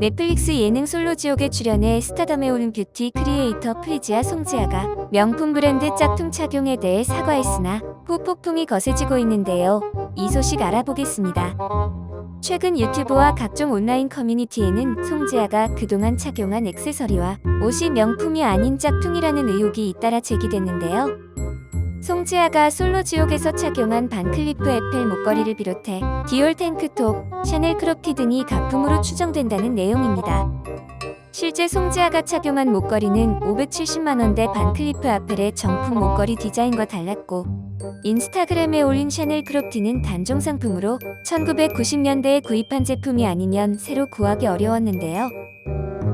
넷플릭스 예능 솔로지옥에 출연해 스타덤에 오른 뷰티 크리에이터 프리지아 송지아가 명품 브랜드 짝퉁 착용에 대해 사과했으나 후폭풍이 거세지고 있는데요. 이 소식 알아보겠습니다. 최근 유튜브와 각종 온라인 커뮤니티에는 송지아가 그동안 착용한 액세서리와 옷이 명품이 아닌 짝퉁이라는 의혹이 잇따라 제기됐는데요. 송지아가 솔로 지옥에서 착용한 반클리프 에펠 목걸이를 비롯해 디올 탱크톱, 샤넬 크롭티 등이 가품으로 추정된다는 내용입니다. 실제 송지아가 착용한 목걸이는 570만원대 반클리프 아펠의 정품 목걸이 디자인과 달랐고 인스타그램에 올린 샤넬 크롭티는 단종 상품으로 1990년대에 구입한 제품이 아니면 새로 구하기 어려웠는데요.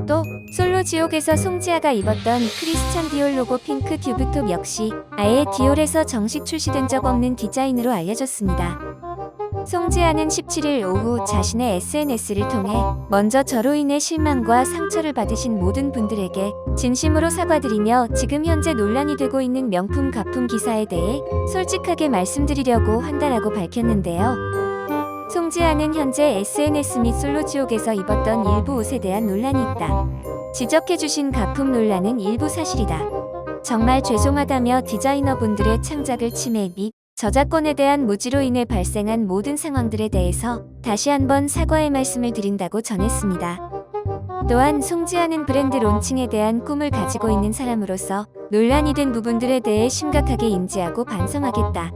또 솔로 지옥에서 송지아가 입었던 크리스찬 디올 로고 핑크 튜브톱 역시 아예 디올에서 정식 출시된 적 없는 디자인으로 알려졌습니다. 송지아는 17일 오후 자신의 SNS를 통해 먼저 저로 인해 실망과 상처를 받으신 모든 분들에게 진심으로 사과드리며 지금 현재 논란이 되고 있는 명품 가품 기사에 대해 솔직하게 말씀드리려고 한다라고 밝혔는데요. 송지아는 현재 SNS 및 솔로 지옥에서 입었던 일부 옷에 대한 논란이 있다. 지적해주신 가품 논란은 일부 사실이다. 정말 죄송하다며 디자이너분들의 창작을 침해 및 저작권에 대한 무지로 인해 발생한 모든 상황들에 대해서 다시 한번 사과의 말씀을 드린다고 전했습니다. 또한 송지아는 브랜드 론칭에 대한 꿈을 가지고 있는 사람으로서 논란이 된 부분들에 대해 심각하게 인지하고 반성하겠다.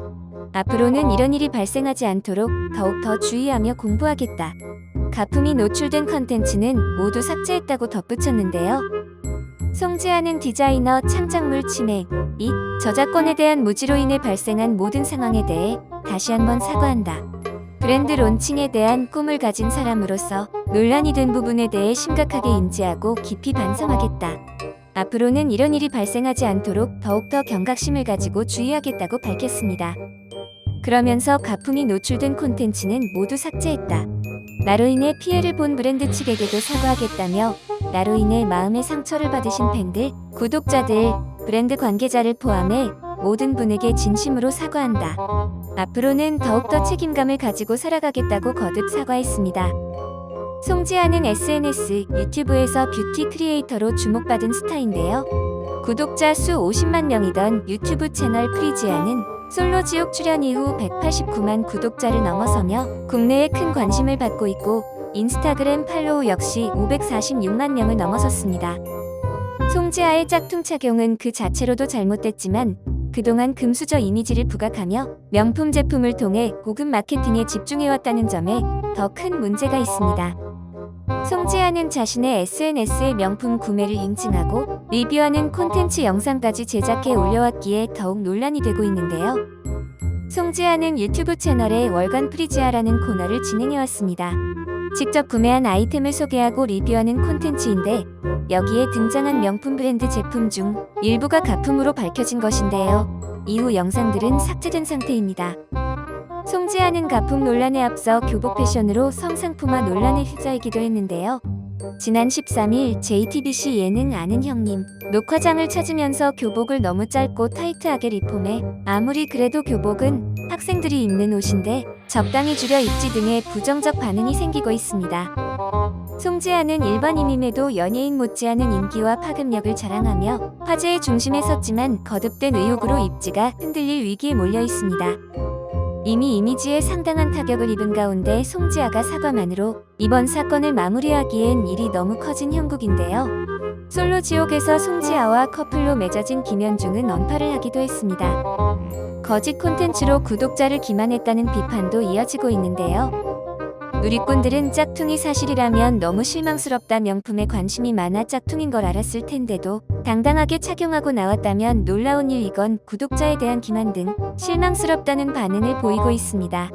앞으로는 이런 일이 발생하지 않도록 더욱 더 주의하며 공부하겠다. 가품이 노출된 컨텐츠는 모두 삭제했다고 덧붙였는데요. 송지아는 디자이너 창작물 침해 및 저작권에 대한 무지로 인해 발생한 모든 상황에 대해 다시 한번 사과한다. 브랜드 론칭에 대한 꿈을 가진 사람으로서 논란이 된 부분에 대해 심각하게 인지하고 깊이 반성하겠다. 앞으로는 이런 일이 발생하지 않도록 더욱더 경각심을 가지고 주의하겠다고 밝혔습니다. 그러면서 가품이 노출된 콘텐츠는 모두 삭제했다. 나로 인해 피해를 본 브랜드 측에게도 사과하겠다며 나로 인해 마음의 상처를 받으신 팬들, 구독자들, 브랜드 관계자를 포함해 모든 분에게 진심으로 사과한다. 앞으로는 더욱더 책임감을 가지고 살아가겠다고 거듭 사과했습니다. 송지아는 SNS, 유튜브에서 뷰티 크리에이터로 주목받은 스타인데요. 구독자 수 50만 명이던 유튜브 채널 프리지아는 솔로 지옥 출연 이후 189만 구독자를 넘어서며 국내에 큰 관심을 받고 있고 인스타그램 팔로우 역시 546만 명을 넘어섰습니다. 송지아의 짝퉁 착용은 그 자체로도 잘못됐지만 그동안 금수저 이미지를 부각하며 명품 제품을 통해 고급 마케팅에 집중해왔다는 점에 더 큰 문제가 있습니다. 송지아는 자신의 SNS에 명품 구매를 인증하고 리뷰하는 콘텐츠 영상까지 제작해 올려왔기에 더욱 논란이 되고 있는데요. 송지아는 유튜브 채널에 월간 프리지아라는 코너를 진행해왔습니다. 직접 구매한 아이템을 소개하고 리뷰하는 콘텐츠인데 여기에 등장한 명품 브랜드 제품 중 일부가 가품으로 밝혀진 것인데요. 이후 영상들은 삭제된 상태입니다. 송지아는 가품 논란에 앞서 교복 패션으로 성상품화 논란에 휘저이기도 했는데요. 지난 13일 JTBC 예능 아는 형님 녹화장을 찾으면서 교복을 너무 짧고 타이트하게 리폼해 아무리 그래도 교복은 학생들이 입는 옷인데 적당히 줄여 입지 등의 부정적 반응이 생기고 있습니다. 송지아는 일반인임에도 연예인 못지않은 인기와 파급력을 자랑하며 화제의 중심에 섰지만 거듭된 의혹으로 입지가 흔들릴 위기에 몰려 있습니다. 이미 이미지에 상당한 타격을 입은 가운데 송지아가 사과만으로 이번 사건을 마무리하기엔 일이 너무 커진 형국인데요. 솔로 지옥에서 송지아와 커플로 맺어진 김현중은 언팔을 하기도 했습니다. 거짓 콘텐츠로 구독자를 기만했다는 비판도 이어지고 있는데요. 누리꾼들은 짝퉁이 사실이라면 너무 실망스럽다 명품에 관심이 많아 짝퉁인 걸 알았을 텐데도 당당하게 착용하고 나왔다면 놀라운 일 이건 구독자에 대한 기만 등 실망스럽다는 반응을 보이고 있습니다.